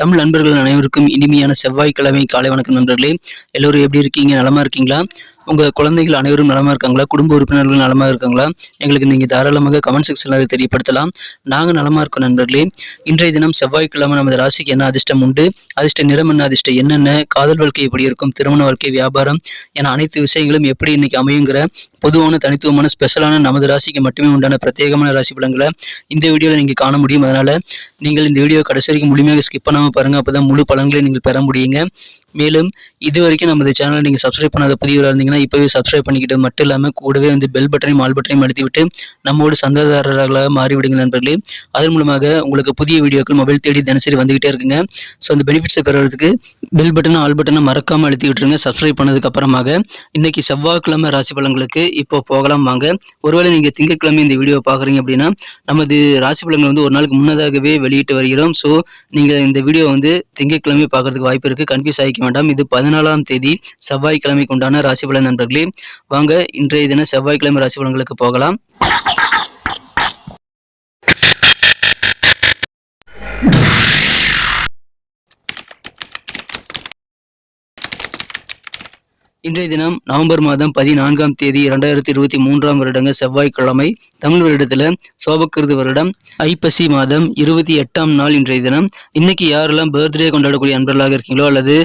தமிழ் நண்பர்கள் அனைவருக்கும் இனிமையான செவ்வாய்க்கிழமை காலை வணக்கம் நண்பர்களே. எல்லோரும் எப்படி இருக்கீங்க? நலமா இருக்கீங்களா? உங்க குழந்தைகள் அனைவரும் நலமா இருக்காங்களா? குடும்ப உறுப்பினர்கள் நலமா இருக்காங்களா? எங்களுக்கு நீங்க தாராளமாக கமெண்ட் செக்ஷனில் அதை தெரியப்படுத்தலாம். நாங்க நலமா இருக்கோம் நண்பர்களே. இன்றைய தினம் செவ்வாய்க்கிழமை நமது ராசிக்கு என்ன அதிர்ஷ்டம் உண்டு? அதிர்ஷ்ட நிறம் என்ன? அதிர்ஷ்டம் என்னென்ன காதல் வாழ்க்கை எப்படி இருக்கும்? திருமண வாழ்க்கை வியாபாரம்? என அனைத்து விஷயங்களும் எப்படி இன்னைக்கு அமையுங்கிற பொதுவான தனித்துவமான ஸ்பெஷலான நமது ராசிக்கு மட்டுமே உண்டான பிரத்யேகமான ராசி பலன்களை இந்த வீடியோவில் நீங்கள் காண முடியும். அதனால நீங்கள் இந்த வீடியோ கடைசி வரைக்கும் முழுமையாக ஸ்கிப் பண்ணாமல் பாருங்க அப்பதான் முழு பலன்களை நீங்கள் பெற முடியுங்க. மேலும் இது வரைக்கும் நமது சேனலை நீங்கள் சப்ஸ்கிரைப் பண்ணாத புதியவராக இருந்தீங்கன்னா இப்போவே சப்ஸ்கிரைப் பண்ணிக்கிட்டு மட்டும் இல்லாமல் கூடவே வந்து பெல் பட்டனையும் ஆல் பட்டனையும் அழுத்தி விட்டு நம்மோடு சந்தாதாரர்களாக மாறிவிடுங்க நண்பர்களே. அதன் மூலமாக உங்களுக்கு புதிய வீடியோக்கள் மொபைல் தேடி தினசரி வந்துகிட்டே இருக்குங்க. ஸோ அந்த பெனிஃபிட்ஸை பெறுறதுக்கு பெல் பட்டனை ஆல் பட்டனை மறக்காமல் அழுத்தி விட்டுருங்க சப்ஸ்கிரைப் பண்ணதுக்கு அப்புறமாக இன்னைக்கு செவ்வாய்க்கிழமை ராசி பலன்களுக்கு இப்போ போகலாம் வாங்க. ஒருவேளை நீங்கள் திங்கட்கிழமை இந்த வீடியோ பார்க்குறீங்க அப்படின்னா நமது ராசி பலன்கள் வந்து ஒரு நாளுக்கு முன்னதாகவே வெளியிட்டு வருகிறோம். ஸோ நீங்கள் இந்த வீடியோ வந்து திங்கட்கிழமை பார்க்கறதுக்கு வாய்ப்பு இருக்குது கன்ஃபியூஸ் ஆகிக்க வேண்டாம். இது பதினாலாம் தேதி செவ்வாய்க்கிழமைக்கு உண்டான ராசி பலன் நண்பர்களே. வாங்க இன்றைய தினம் செவ்வாய்க்கிழமை ராசி பலன்களுக்கு போகலாம். இன்றைய தினம் நவம்பர் மாதம் பதினான்காம் தேதி இரண்டாயிரத்தி இருபத்தி மூன்றாம் வருடங்க செவ்வாய்க்கிழமை தமிழ் வருடத்துல சோபக்கிருது வருடம். ஐப்பசி மாதம் இருபத்தி எட்டாம் நாள் இன்றைய தினம். இன்னைக்கு யாரெல்லாம் பர்த்டே கொண்டாடக்கூடிய அன்பர்களாக இருக்கீங்களோ அல்லது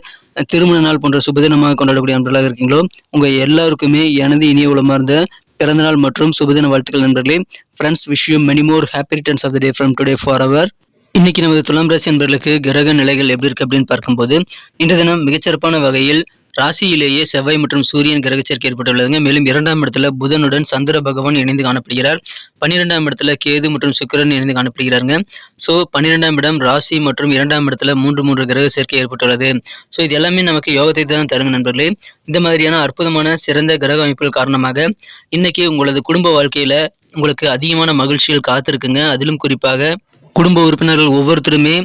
திருமண நாள் போன்ற சுபதினமாக கொண்டாடக்கூடிய அன்பர்களாக இருக்கீங்களோ உங்க எல்லாருக்குமே எனது இனிய உளமார்ந்த பிறந்தநாள் மற்றும் சுபதின வாழ்த்துக்கள் நண்பர்களே. Friends wish you many more happy returns of the day from today for our இன்னைக்கு நமது துலாம் ராசி என்பர்களுக்கு கிரக நிலைகள் எப்படி இருக்கு அப்படின்னு பார்க்கும்போது இன்றைய தினம் மிகச்சிறப்பான வகையில் ராசியிலேயே செவ்வாய் மற்றும் சூரியன் கிரக சேர்க்கை ஏற்பட்டுள்ளதுங்க. மேலும் இரண்டாம் இடத்துல புதனுடன் சந்திர பகவான் இணைந்து காணப்படுகிறார். பன்னிரெண்டாம் இடத்துல கேது மற்றும் சுக்கிரன் இணைந்து காணப்படுகிறாருங்க. ஸோ பன்னிரெண்டாம் இடம் ராசி மற்றும் இரண்டாம் இடத்துல மூன்று மூன்று கிரக சேர்க்கை ஏற்பட்டுள்ளது. ஸோ இது எல்லாமே நமக்கு யோகத்தை தான் தருங்க நண்பர்களே. இந்த மாதிரியான அற்புதமான சிறந்த கிரக அமைப்புகள் காரணமாக இன்னைக்கு உங்களது குடும்ப வாழ்க்கையில உங்களுக்கு அதிகமான மகிழ்ச்சிகள் காத்திருக்குங்க. அதிலும் குறிப்பாக குடும்ப உறுப்பினர்கள் ஒவ்வொருத்தருமே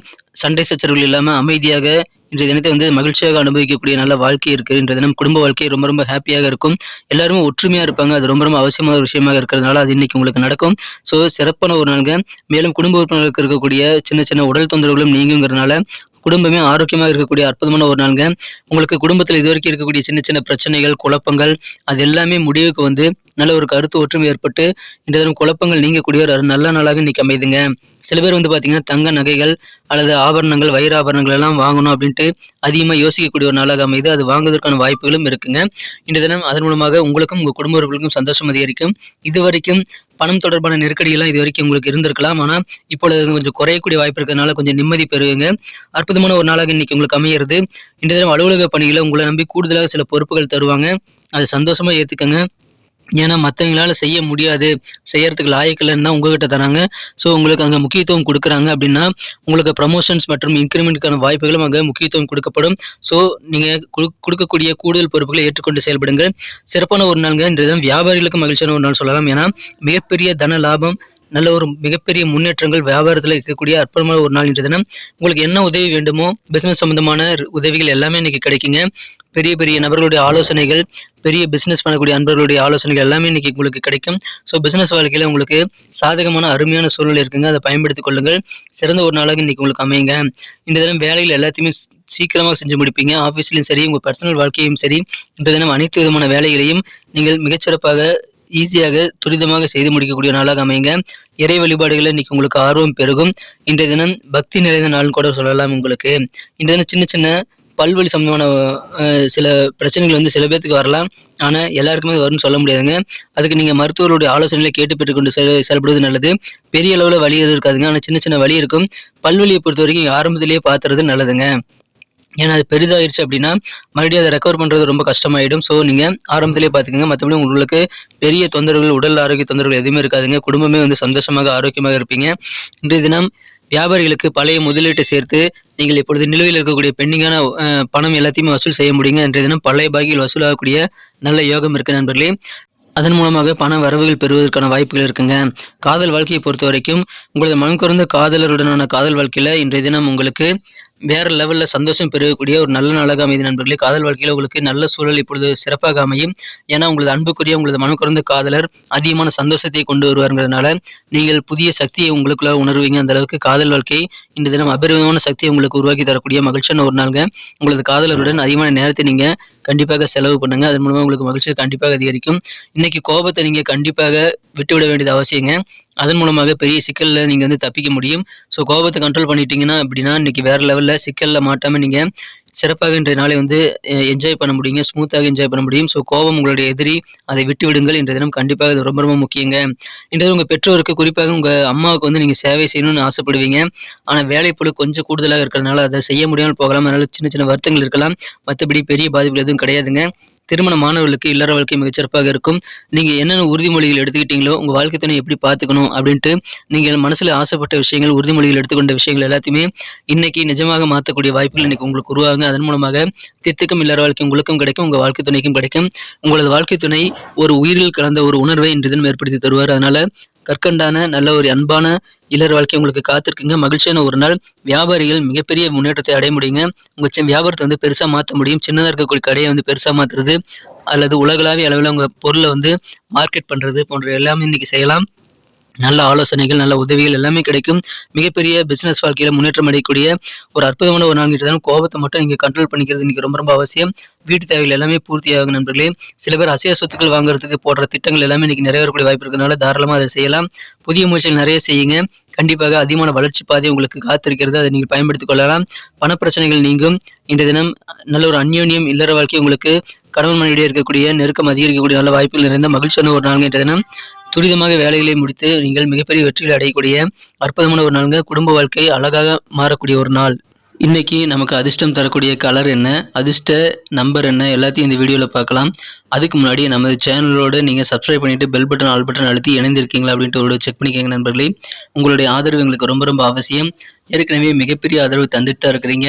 சண்டை சச்சரவுகள் இல்லாமல் அமைதியாக இன்றைய தினத்தை வந்து மகிழ்ச்சியாக அனுபவிக்கக்கூடிய நல்ல வாழ்க்கை இருக்கு. இன்றைய தினம் குடும்ப வாழ்க்கை ரொம்ப ரொம்ப ஹாப்பியாக இருக்கும். எல்லாருமே ஒற்றுமையாக இருப்பாங்க. அது ரொம்ப ரொம்ப அவசியமான ஒரு விஷயமாக இருக்கிறதுனால அது இன்னைக்கு உங்களுக்கு நடக்கும். ஸோ சிறப்பான ஒரு நாளுங்க. மேலும் குடும்ப உறுப்பினர்களுக்கு இருக்கக்கூடிய சின்ன சின்ன உடல் தொந்தரவுகளும் நீங்குங்கிறதுனால குடும்பமே ஆரோக்கியமாக இருக்கக்கூடிய அற்புதமான ஒரு நாளுங்க. உங்களுக்கு குடும்பத்தில் இதுவரைக்கும் இருக்கக்கூடிய சின்ன சின்ன பிரச்சனைகள் குழப்பங்கள் அது எல்லாமே முடிவுக்கு வந்து நல்ல ஒரு கருத்து ஒற்றுமை ஏற்பட்டு இந்த தினம் குழப்பங்கள் நீங்கக்கூடிய ஒரு நல்ல நாளாக இன்னைக்கு அமைதுங்க. சில பேர் வந்து பார்த்தீங்கன்னா தங்க நகைகள் அல்லது ஆபரணங்கள் வயிறு ஆபரணங்கள் எல்லாம் வாங்கணும் அப்படின்ட்டு அதிகமாக யோசிக்கக்கூடிய ஒரு நாளாக அமைது. அது வாங்குவதற்கான வாய்ப்புகளும் இருக்குங்க. இந்த தினம் அதன் மூலமாக உங்களுக்கும் உங்கள் குடும்ப உறுப்பினர்களுக்கும் சந்தோஷம் அதிகரிக்கும். இது வரைக்கும் பணம் தொடர்பான நெருக்கடியெல்லாம் இது வரைக்கும் உங்களுக்கு இருந்திருக்கலாம். ஆனால் இப்பொழுது அது கொஞ்சம் குறையக்கூடிய வாய்ப்பு இருக்கிறதுனால கொஞ்சம் நிம்மதி பெறுவீங்க. அற்புதமான ஒரு நாளாக இன்னைக்கு உங்களுக்கு அமையிறது. இந்த தினம் அலுவலக பணிகளை உங்களை நம்பி கூடுதலாக சில பொறுப்புகள் தருவாங்க. அது சந்தோஷமாக ஏற்றுக்கங்க ஏன்னா மற்றவங்களால செய்ய முடியாது. செய்யறதுக்கு லாயக்கில்லைன்னு தான் உங்ககிட்ட தராங்க. ஸோ உங்களுக்கு அங்கே முக்கியத்துவம் கொடுக்குறாங்க அப்படின்னா உங்களுக்கு ப்ரமோஷன்ஸ் மற்றும் இன்க்ரிமெண்ட்டுக்கான வாய்ப்புகளும் அங்கே முக்கியத்துவம் கொடுக்கப்படும். ஸோ நீங்கள் கொடுக்கக்கூடிய கூடுதல் பொறுப்புகளை ஏற்றுக்கொண்டு செயல்படுங்கள். சிறப்பான ஒரு நாளுங்க. இன்றைய வியாபாரிகளுக்கு மகிழ்ச்சியான ஒரு நாள் சொல்லலாம். ஏன்னா மிகப்பெரிய தன லாபம் நல்ல ஒரு மிகப்பெரிய முன்னேற்றங்கள் வியாபாரத்தில் இருக்கக்கூடிய அற்புதமான ஒரு நாள் இன்று தினம். உங்களுக்கு என்ன உதவி வேண்டுமோ பிஸ்னஸ் சம்பந்தமான உதவிகள் எல்லாமே இன்னைக்கு கிடைக்குங்க. பெரிய பெரிய நபர்களுடைய ஆலோசனைகள் பெரிய பிஸ்னஸ் பண்ணக்கூடிய அன்பர்களுடைய ஆலோசனைகள் எல்லாமே இன்னைக்கு உங்களுக்கு கிடைக்கும். ஸோ பிஸ்னஸ் வாழ்க்கையில் உங்களுக்கு சாதகமான அருமையான சூழ்நிலை இருக்குங்க. அதை பயன்படுத்திக் கொள்ளுங்கள். சிறந்த ஒரு நாளாக இன்னைக்கு உங்களுக்கு அமையுங்க. இந்த தினம் வேலைகள் எல்லாத்தையுமே சீக்கிரமாக செஞ்சு முடிப்பீங்க. ஆஃபீஸ்லையும் சரி உங்கள் பர்சனல் வாழ்க்கையும் சரி. இந்த தினம் அனைத்து விதமான வேலைகளையும் நீங்கள் மிகச்சிறப்பாக ஈஸியாக துரிதமாக செய்து முடிக்கக்கூடிய நாளாக அமைங்க இறை வழிபாடுகளில் இன்னைக்கு உங்களுக்கு ஆர்வம் பெருகும். இன்றைய தினம் பக்தி நிறைந்த நாள்னு கூட சொல்லலாம் உங்களுக்கு. இன்றைய தினம் சின்ன சின்ன பல்வழி சம்பந்தமான சில பிரச்சனைகள் வந்து சில பேர்த்துக்கு வரலாம். ஆனால் எல்லாருக்குமே வரும்னு சொல்ல முடியாதுங்க. அதுக்கு நீங்கள் மருத்துவருடைய ஆலோசனைகளை கேட்டு பெற்றுக்கொண்டு செல் செயல்படுவது நல்லது. பெரிய அளவில் வலி எதுவும் இருக்காதுங்க. ஆனால் சின்ன சின்ன வலி இருக்கும். பல்வழியை பொறுத்த வரைக்கும் ஆரம்பத்திலேயே பார்த்துறது நல்லதுங்க. ஏன்னா அது பெரிதாயிருச்சு அப்படின்னா மறுபடியும் அதை ரெக்கவர் பண்ணுறது ரொம்ப கஷ்டமாயிடும். ஸோ நீங்கள் ஆரம்பத்திலே பார்த்துக்கோங்க. மற்றபடி உங்களுக்கு பெரிய தொந்தரவுகள் உடல் ஆரோக்கிய தொந்தரவுகள் எதுவுமே இருக்காதுங்க. குடும்பமே வந்து சந்தோஷமாக ஆரோக்கியமாக இருப்பீங்க. இன்றைய தினம் வியாபாரிகளுக்கு பழைய முதலீட்டை சேர்த்து நீங்கள் இப்பொழுது நிலுவையில் இருக்கக்கூடிய பெண்டிங்கான பணம் எல்லாத்தையுமே வசூல் செய்ய முடியுங்க. இன்றைய தினம் பழைய பாகியில் வசூலாகக்கூடிய நல்ல யோகம் இருக்குது நண்பர்களே. அதன் மூலமாக பண வரவுகள் பெறுவதற்கான வாய்ப்புகள் இருக்குங்க. காதல் வாழ்க்கையை பொறுத்த வரைக்கும் உங்களது மனம் குறைந்த காதலருடனான காதல் வாழ்க்கையில் இன்றைய தினம் உங்களுக்கு வேற லெவல்ல சந்தோஷம் பெறக்கூடிய ஒரு நல்ல நாளாக அமைதி நண்பர்களே. காதல் வாழ்க்கையில் உங்களுக்கு நல்ல சூழல் இப்பொழுது சிறப்பாக அமையும். ஏன்னா உங்களது அன்புக்குரிய உங்களது மனக்குறந்த காதலர் அதிகமான சந்தோஷத்தை கொண்டு வருவாருங்கிறதுனால நீங்கள் புதிய சக்தியை உங்களுக்குள்ள உணர்வீங்க. அந்த அளவுக்கு காதல் வாழ்க்கை இந்த தினம் அபரிதமான சக்தியை உங்களுக்கு உருவாக்கி தரக்கூடிய மகிழ்ச்சியான ஒரு நாளுங்க. உங்களது காதலருடன் அதிகமான நேரத்தை நீங்க கண்டிப்பாக செலவு பண்ணுங்க. அதன் மூலமா உங்களுக்கு மகிழ்ச்சி கண்டிப்பாக அதிகரிக்கும். இன்னைக்கு கோபத்தை நீங்க கண்டிப்பாக விட்டுவிட வேண்டியது அவசியங்க. அதன் மூலமாக பெரிய சிக்கல்ல நீங்க வந்து தப்பிக்க முடியும். ஸோ கோபத்தை கண்ட்ரோல் பண்ணிட்டீங்கன்னா அப்படின்னா இன்னைக்கு வேற லெவல்ல சிக்கல்ல மாட்டாம நீங்க சிறப்பாக இன்றைய நாளை வந்து என்ஜாய் பண்ண முடியுங்க ஸ்மூத்தாக என்ஜாய் பண்ண முடியும். ஸோ கோபம் உங்களுடைய எதிரி அதை விட்டு விடுங்கள் இன்றைய தினம் கண்டிப்பாக இது ரொம்ப ரொம்ப முக்கியங்க. இன்றைய உங்கள் பெற்றோருக்கு குறிப்பாக உங்கள் அம்மாவுக்கு வந்து நீங்கள் சேவை செய்யணும்னு ஆசைப்படுவீங்க. ஆனால் வேலைப்பொழு கொஞ்சம் கூடுதலாக இருக்கிறதுனால அதை செய்ய முடியாமல் போகலாம். அதனால் சின்ன சின்ன வருத்தங்கள் இருக்கலாம். மற்றபடி பெரிய பாதிப்புகள் எதுவும் கிடையாதுங்க. திருமண மாணவர்களுக்கு இல்லற வாழ்க்கை மிகச்சிறப்பாக இருக்கும். நீங்கள் என்னென்ன உறுதிமொழிகள் எடுத்துக்கிட்டீங்களோ உங்கள் வாழ்க்கை துணை எப்படி பார்த்துக்கணும் அப்படின்ட்டு நீங்கள் மனசில் ஆசைப்பட்ட விஷயங்கள் உறுதிமொழிகள் எடுத்துக்கொண்ட விஷயங்கள் எல்லாத்தையுமே இன்னைக்கு நிஜமாக மாற்றக்கூடிய வாய்ப்புகள் இன்னைக்கு உங்களுக்கு உருவாகுங்க. அதன் மூலமாக தித்துக்கும் இல்லற வாழ்க்கை உங்களுக்கும் கிடைக்கும் உங்கள் வாழ்க்கை துணைக்கும் கிடைக்கும். உங்களது வாழ்க்கை துணை ஒரு உயிரில் கலந்த ஒரு உணர்வை இன்று தினம் ஏற்படுத்தி தருவார். அதனால கற்கண்டான நல்ல ஒரு அன்பான இளர் வாழ்க்கை உங்களுக்கு காத்திருக்குங்க. மகிழ்ச்சியான ஒரு நாள். வியாபாரிகள் மிகப்பெரிய முன்னேற்றத்தை அடைய முடியுங்க. உங்க வியாபாரத்தை வந்து பெருசா மாற்ற முடியும். சின்னதாக இருக்கக்கூடிய கடையை வந்து பெருசா மாத்துறது அல்லது உலகளாவிய அளவில் உங்க பொருளை வந்து மார்க்கெட் பண்றது போன்ற எல்லாமே இன்னைக்கு செய்யலாம். நல்ல ஆலோசனைகள் நல்ல உதவிகள் எல்லாமே கிடைக்கும். மிகப்பெரிய பிசினஸ் வாழ்க்கையில முன்னேற்றம் அடையக்கூடிய ஒரு அற்புதமான ஒரு நாள் தான் கோபத்தை மட்டும் நீங்க கண்ட்ரோல் பண்ணிக்கிறது இன்னைக்கு ரொம்ப ரொம்ப அவசியம். வீட்டு தேவைகள் எல்லாமே பூர்த்தியாகும் நண்பர்களே. சில பேர் அசைய சொத்துக்கள் வாங்குறதுக்கு போடுற திட்டங்கள் எல்லாமே இன்னைக்கு நிறைவேறக்கூடிய வாய்ப்பு இருக்கிறதுனால தாராளமாக அதை செய்யலாம். புதிய முயற்சிகள் நிறைய செய்யுங்க. கண்டிப்பாக அதிகமான வளர்ச்சி பாதை உங்களுக்கு காத்திருக்கிறது. அதை நீங்கள் பயன்படுத்திக் கொள்ளலாம். பண பிரச்சனைகள் நீங்கும். இன்றைய தினம் நல்ல ஒரு அந்யோன்யம் இல்லற வாழ்க்கை உங்களுக்கு கணவன் மனைவிடையே இருக்கக்கூடிய நெருக்கம் அதிகரிக்கக்கூடிய நல்ல வாய்ப்புகள் நிறைந்த மகிழ்ச்சியான ஒரு நாள் இன்றைய தினம். துரிதமாக வேலைகளை முடித்து நீங்கள் மிகப்பெரிய வெற்றிகளை அடையக்கூடிய அற்புதமான ஒரு நாளுங்க. குடும்ப வாழ்க்கை அழகாக மாறக்கூடிய ஒரு நாள். இன்னைக்கு நமக்கு அதிர்ஷ்டம் தரக்கூடிய கலர் என்ன? அதிர்ஷ்ட நம்பர் என்ன? எல்லாத்தையும் இந்த வீடியோவில் பார்க்கலாம். அதுக்கு முன்னாடி நமது சேனலோடு நீங்கள் சப்ஸ்கிரைப் பண்ணிவிட்டு பெல் பட்டன் ஆல் பட்டன் அழுத்தி இணைந்திருக்கீங்களா அப்படின்ட்டு ஒரு செக் பண்ணிக்கோங்க நண்பர்களே. உங்களுடைய ஆதரவு எங்களுக்கு ரொம்ப ரொம்ப அவசியம். ஏற்கனவே மிகப்பெரிய ஆதரவு தந்துட்டு தான் இருக்கிறீங்க.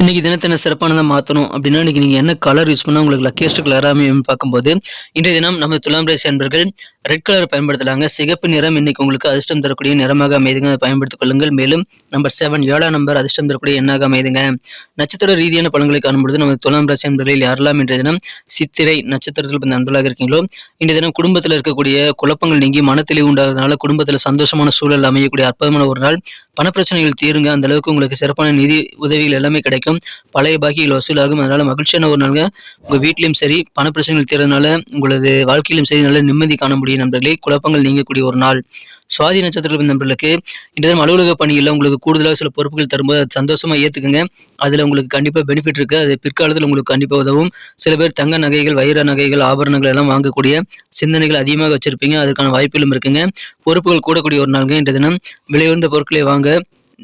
இன்னைக்கு தினத்தின சிறப்பானதாக மாற்றணும் அப்படின்னா இன்றைக்கி நீங்கள் என்ன கலர் யூஸ் பண்ணால் உங்களுக்கு லக்கியஸ்ட் கலராக பார்க்கும்போது இன்றைய தினம் நம்ம துலாம் ராசி அன்பர்கள் ரெட் கலர் பயன்படுத்தலாங்க. சிகப்பு நிறம் இன்னைக்கு உங்களுக்கு அதிர்ஷ்டம் தரக்கூடிய நிறமாக அமைதுங்க. அதை பயன்படுத்திக் கொள்ளுங்கள். மேலும் நம்பர் செவன் ஏழாம் நம்பர் அதிர்ஷ்டம் தரக்கூடிய எண்ணாக அமைதுங்க. நட்சத்திர ரீதியான பலன்களை காணும்பொழுது நம்ம துலாம் ராசி அன்பர்களில் யாரெல்லாம் இன்றைய தினம் சித்திரை நட்சத்திரத்தில் பிறந்த நண்பர்களாக இருக்கீங்களோ இன்றைய தினம் குடும்பத்தில் இருக்கக்கூடிய குழப்பங்கள் நீங்கி மனத்தெளிவு உண்டாகிறதுனால குடும்பத்தில் சந்தோஷமான சூழல் அமையக்கூடிய அற்புதமான ஒரு நாள். பணப்பிரச்சனைகள் தீருங்க. அந்த அளவுக்கு உங்களுக்கு சிறப்பான நிதி உதவிகள் எல்லாமே கிடைக்கும். பழைய பாக்கிகள் வசூலாகும். அதனால மகிழ்ச்சியான ஒரு நாளுங்க. உங்க வீட்லயும் சரி பணப்பிரச்சனைகள் தீர்றதுனால உங்களது வாழ்க்கையிலும் சரி நல்ல நிம்மதி காண முடியும் நண்பர்களே. குழப்பங்கள் நீங்கக்கூடிய ஒரு நாள். சுவாதி நட்சத்திரத்தில் நண்பர்களுக்கு இந்த தினம் அலுவலக பணியில் உங்களுக்கு கூடுதலாக சில பொறுப்புகள் தரும்போது அது சந்தோஷமா ஏற்றுக்குங்க அதில் உங்களுக்கு கண்டிப்பாக பெனிஃபிட் இருக்கு. அது பிற்காலத்தில் உங்களுக்கு கண்டிப்பாக உதவும். சில பேர் தங்க நகைகள் வைர நகைகள் ஆபரணங்கள் எல்லாம் வாங்கக்கூடிய சிந்தனைகள் அதிகமாக வச்சிருப்பீங்க. அதற்கான வாய்ப்புகளும் இருக்குங்க. பொறுப்புகள் கூடக்கூடிய ஒரு நாளுங்க. இன்றைய தினம் விலையுயர்ந்த பொருட்களை வாங்க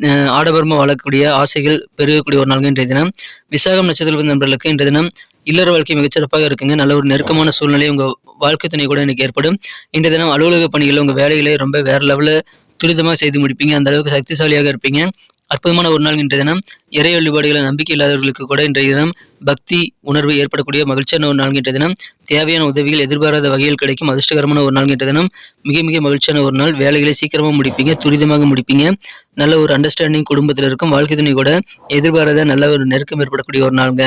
ஆடம்பரமாக வாழக்கூடிய ஆசைகள் பெருகக்கூடிய ஒரு நாள் இன்றைய தினம். விசாகம் நட்சத்திர நண்பர்களுக்கு இன்றைய தினம் இல்லற வாழ்க்கை மிகச்சிறப்பாக இருக்குங்க. நல்ல ஒரு நெருக்கமான சூழ்நிலை உங்கள் வாழ்க்கை துணை கூட எனக்கு ஏற்படும். இன்றைய தினம் அலுவலக பணிகளில் உங்கள் வேலைகளை ரொம்ப வேற லெவலில் துரிதமாக செய்து முடிப்பீங்க. அந்த அளவுக்கு சக்திசாலியாக இருப்பீங்க. அற்புதமான ஒரு நாள் இன்றைய தினம். இறை வழிபாடுகளை நம்பிக்கை இல்லாதவர்களுக்கு கூட இன்றைய தினம் பக்தி உணர்வு ஏற்படக்கூடிய மகிழ்ச்சியான ஒரு நாள் இன்றைய தினம். தேவையான உதவிகள் எதிர்பாராத வகையில் கிடைக்கும். அதிர்ஷ்டகரமான ஒரு நாள் இன்றைய தினம். மிக மிக மகிழ்ச்சியான ஒரு நாள். வேலைகளை சீக்கிரமாக முடிப்பீங்க துரிதமாக முடிப்பீங்க. நல்ல ஒரு அண்டர்ஸ்டாண்டிங் குடும்பத்தில் இருக்கும். வாழ்க்கை துணை கூட எதிர்பாராத நல்ல ஒரு நெருக்கம் ஏற்படக்கூடிய ஒரு நாளுங்க.